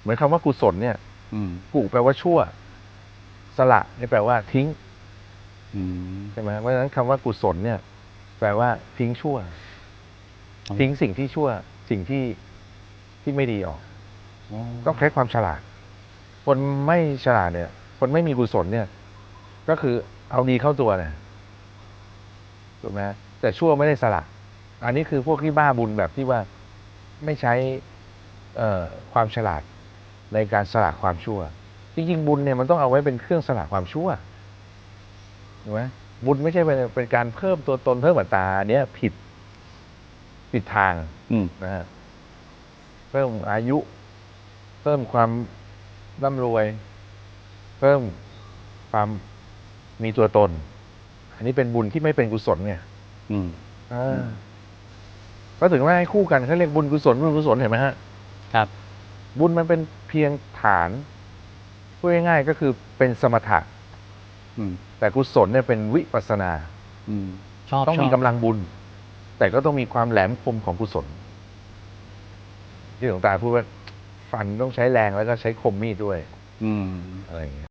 เหมือนคำว่ากุศลเนี่ย อืมกุแปลว่าชั่ว สละนี่แปลว่าทิ้งอืมใช่ไหมเพราะฉะนั้นคำว่ากุศลเนี่ย แปลว่า ทิ้งชั่ว ทิ้งสิ่งที่ชั่ว สิ่งที่ที่ไม่ดีออกต้องใช้ความฉลาด คนไม่ฉลาดเนี่ย คนไม่มีกุศลเนี่ย ก็คือเอาดีเข้าตัวเนี่ยถูกไหมแต่ชั่วไม่ได้สละ อันนี้คือพวกที่บ้าบุญแบบที่ว่าไม่ใช้เอ่อความฉลาด ในการสละความชั่ว จริงๆ บุญเนี่ยมันต้องเอาไว้เป็นเครื่องสละความชั่วถูกไหมบุญไม่ใช่เป็นเป็นการเพิ่มตัวตนเพิ่มอัตราอันเนี้ยผิดผิดทางอืมนะฮะเพิ่มอายุ เพิ่มความร่ำรวย เพิ่มความมีตัวตน อันนี้เป็นบุญที่ไม่เป็นกุศลไงอืมอ่าก็ถึงว่าให้คู่กันเขาเรียกบุญกุศลบุญกุศลเห็นไหมฮะ ครับ บุญมันเป็น เพียงฐานพูดง่ายๆก็คือเป็นสมถะอืมแต่กุศลเนี่ยเป็นวิปัสสนาอืมชอบต้องชมีบกำลังบุญ แต่ก็ต้องมีความแหลมคมของกุศล ที่หลวงตาพูดว่า ฟันต้องใช้แรงแล้วก็ใช้คมมีดด้วยอืมอะไรอย่างเงี้ย